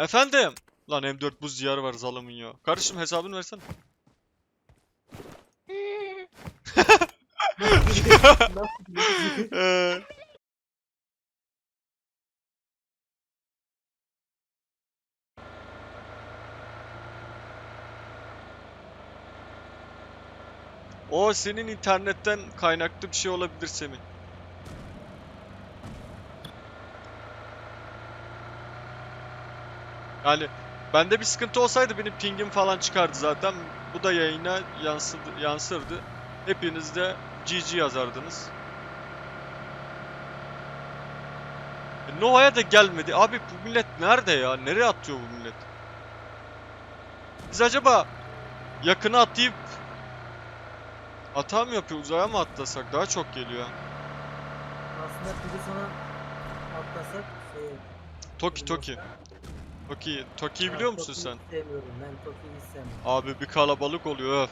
Efendim? Lan M4 buz diyarı var zalımın ya. Kardeşim hesabını versene. Eee. O senin internetten kaynaklı bir şey olabilir Semih. Yani bende bir sıkıntı olsaydı benim pingim falan çıkardı zaten. Bu da yayına yansıdı, yansırdı. Hepiniz de GG yazardınız. E, Nova'ya da gelmedi. Abi bu millet nerede ya? Nereye atıyor bu millet? Biz acaba yakına atlayıp hata mı yapıyor? Uzaya mı atlasak? Daha çok geliyor. Aslında biri sonra atlasak şey... Toki Toki. Toki. Toki'yi biliyor musun sen? Sevmiyorum ben Toki'yi sevmiyorum. Abi bir kalabalık oluyor öf.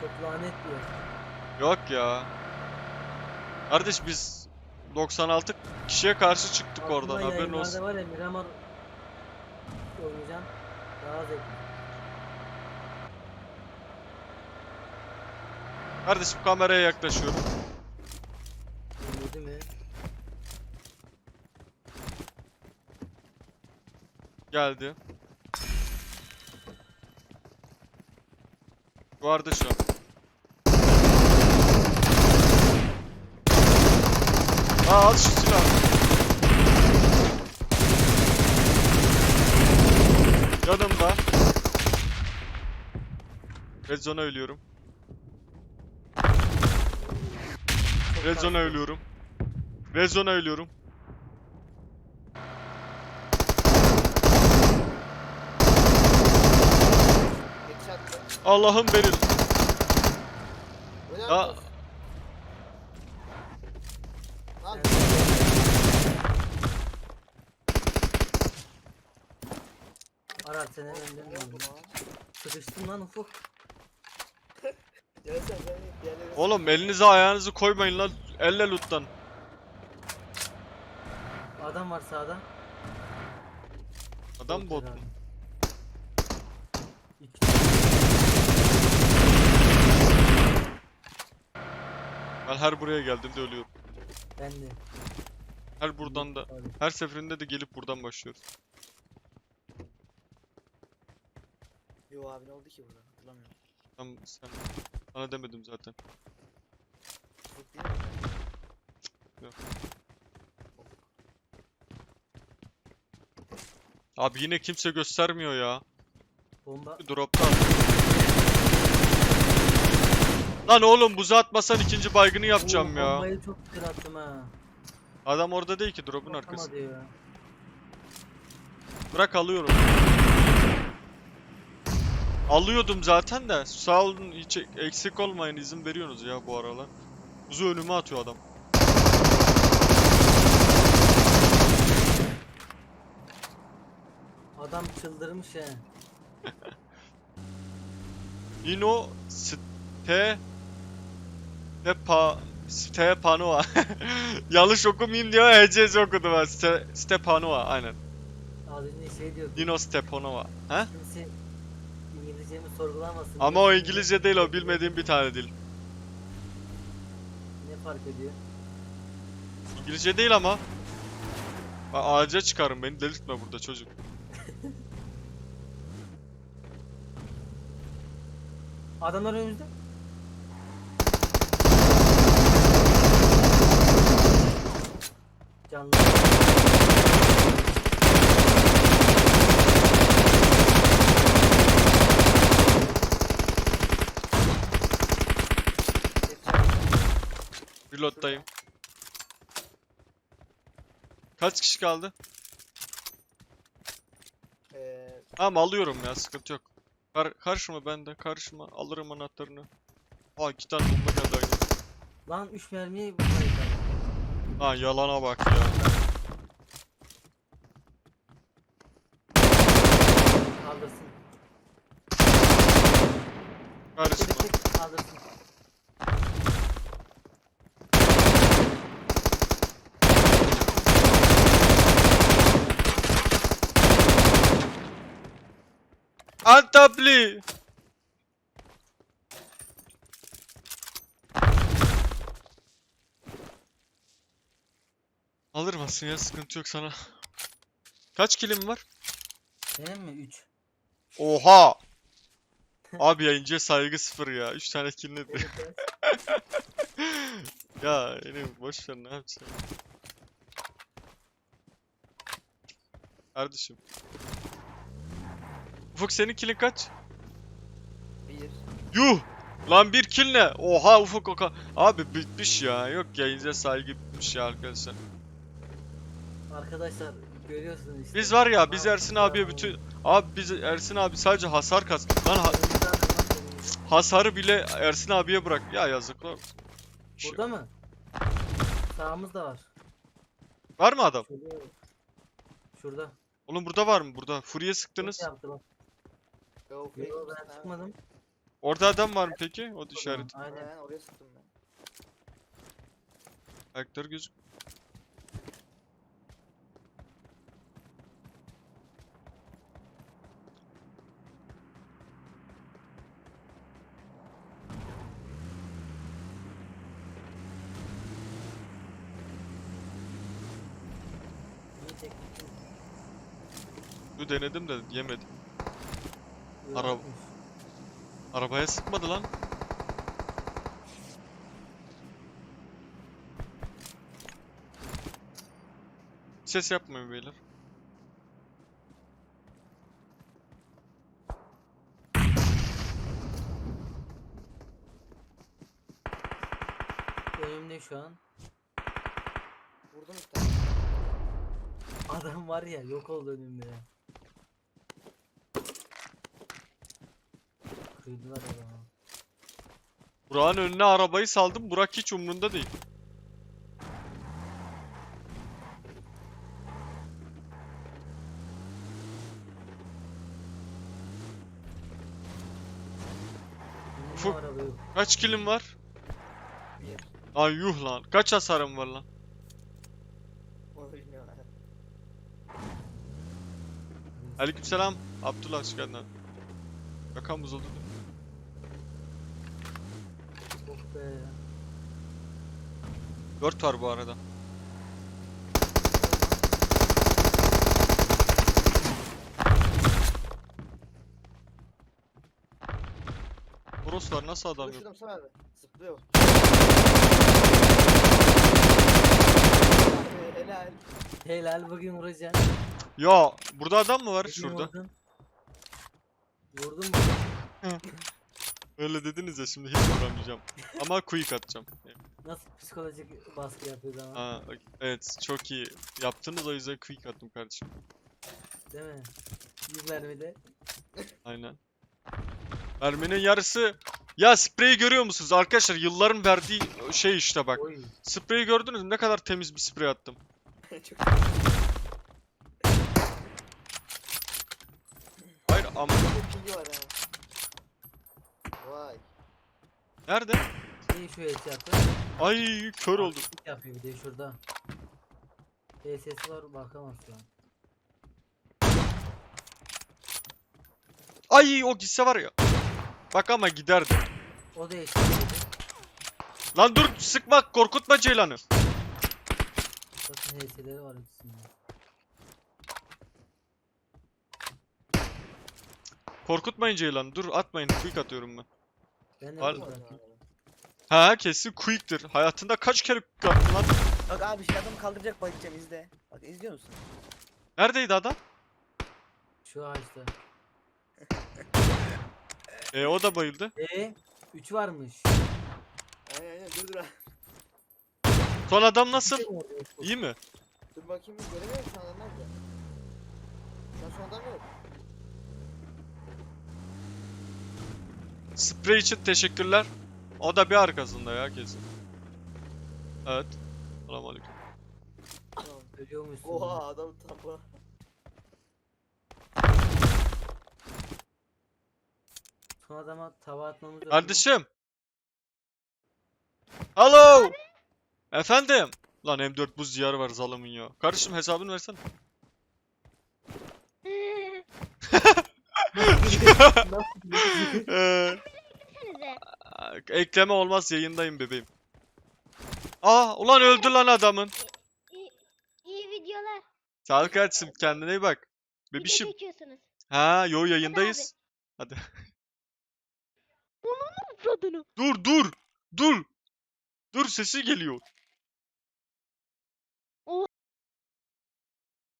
Çok lanet diyor. Yok ya. Kardeş biz 96 kişiye karşı çıktık oradan haberin olsun. var ya Miramar oynayacağım. Daha zevkli. Kardeşim kameraya yaklaşıyorum. Yedi mi? Geldi. Vardı şu an. Aa at şu silahı. Yanımda. Red zone'a ölüyorum. Red zone'a ölüyorum. Red zone'a ölüyorum. Allah'ım. Bu ne Ya? Lan Arar seni önden oldu lan? Sıkıştım lan ufuk. Oğlum elinize ayağınızı koymayın lan. Elle loot'tan. Adam var sağda. Adam Bot bot mu? Ben her buraya geldiğimde ölüyorum. Ben de. Her buradan da. Abi. Her seferinde de gelip buradan başlıyoruz. Yo abi ne oldu ki burada? Hatırlamıyorum. Tam sen. Sana demedim zaten. Çok değil mi? Abi yine kimse göstermiyor ya. Bomba. Drop'ta Lan oğlum buza atmasan ikinci baygını yapacağım Oo, ya. Bombayı çok güzel attım ha. Adam orada değil ki drop'un arkası. Atamadı ya. Bırak alıyorum. Alıyordum zaten de. Sağ olun hiç eksik olmayın izin veriyorsunuz ya bu aralar. Buzu önüme atıyor adam. Adam çıldırmış he. Ino ste Stepa Stepanova. Yanlış okumayayım diye HCZ okudum ben. Ste, Stepanova aynen. Önce şey diyor. Dino Stepanova. He? Kimse İngilizcemi sorgulamasın. Ama o İngilizce değil o bilmediğim bir tane dil. Ne fark ediyor? İngilizce değil ama. Bak ağaca çıkarım beni delirtme burada çocuk. Adamlar önümüzde. Canlı. Reload'dayım. Kaç kişi kaldı? Eee Tamam alıyorum ya sıkıntı yok. Kar karışma bende karışma alırım anahtarını. Aa iki tane bomba geldi aynı. Lan 3 mermiye vurmayı Lan yalana bak ya. Kaldırsın. Karışma. Kaldırsın. Antapli! Alır mısın ya sıkıntı yok sana. Kaç kilim var? Benim mi? 3. Oha! Abi yayıncıya saygı sıfır ya. 3 tane kill nedir? ya yine boş ver ne yapacaksın? Kardeşim. Ufuk senin killin kaç? Bir. Yuh! Lan bir kill ne? Oha Ufuk oka. Abi bitmiş ya. Yok yayıncıya saygı bitmiş ya arkadaşlar. Arkadaşlar görüyorsunuz işte. Biz var ya biz Ersin abiye abi. bütün... Abi biz Ersin abi sadece hasar kas. Lan ha- hasarı bile Ersin abiye bırak. Ya yazıklar. Şu- Burada mı? Sağımızda var. Var mı adam? Şurada. Şurada. Oğlum burada var mı? Burada. Fury'e sıktınız. Ne yaptı bak. Go Yo ben çıkmadım. Orada adam var mı peki? O işaret. Aynen. Aynen oraya sıktım ben. Ayakları gözük. Bu denedim de yemedim. Yok Araba-. Arabaya sıkmadı lan. Ses yapmayın beyler. Önümde şu an. Vurdum bir tane. Adam var ya yok oldu önümde ya. Kıydılar adamı. Burak'ın önüne arabayı saldım. Burak hiç umrunda değil. Ufuk. Kaç kilim var? Bir. Lan yuh lan. Kaç hasarım var lan? Aleykümselam. Abdullah hoş geldin. Bakan bozuldu. Oh be. 4 var bu arada. Boros var nasıl adam yok? Sana. Zıplıyor. Helal. Helal bugün vuracaksın. Ya burada adam mı var şurada? Vurdun. Vurdun mu? Öyle dediniz ya şimdi hiç vuramayacağım. Ama quick atacağım. Nasıl psikolojik baskı yapıyordu ama. Ha, evet çok iyi. Yaptınız o yüzden quick attım kardeşim. Değil mi? 100 mermide. Aynen. Merminin yarısı... Ya spreyi görüyor musunuz arkadaşlar? Yılların verdiği şey işte bak. Oy. Spreyi gördünüz mü? Ne kadar temiz bir sprey attım. Çok ama... çok bilgi var ha. Vay. Nerede? İyi şu headshot'ı. Ay kör oldum. Artistik yapıyor bir de şurada. DS'si var bakamaz şu an. Ay o gitse var ya. Bak ama giderdi. O da eşitledi. Lan dur sıkma korkutma Ceylan'ı. Bakın HS'leri var ikisinde. Korkutmayın Ceylan'ı. Dur atmayın. Quick atıyorum ben. Ben de Var. Ha kesin quick'tir. Hayatında kaç kere quick attın lan? Bak abi şey adamı kaldıracak bayılacağım izle. Bak izliyor musun? Neredeydi adam? Şu ağaçta. E o da bayıldı. E 3 varmış. Aynen aynen dur dur abi. Son adam nasıl? Yok? İyi mi? Dur bakayım bir göremiyorum şu anda nerede? Şu an son adam yok. Sprey için teşekkürler. O da bir arkasında ya kesin. Evet. Selamünaleyküm. Tamam. Ölüyormuşsun. Oha adam tam bu. Son adama tava atmamız mu? Kardeşim. Hello. Efendim. Lan M4 buz diyarı var zalımın ya. Kardeşim hesabını versene. Ee, ekleme olmaz yayındayım bebeğim. Aa ulan öldü lan adamın. İyi, iyi videolar. Sağlık kardeşim kendine iyi bak. Video Bebişim. çekiyorsunuz. Ha yo yayındayız. Fırladığını. Dur dur. Dur. Dur sesi geliyor.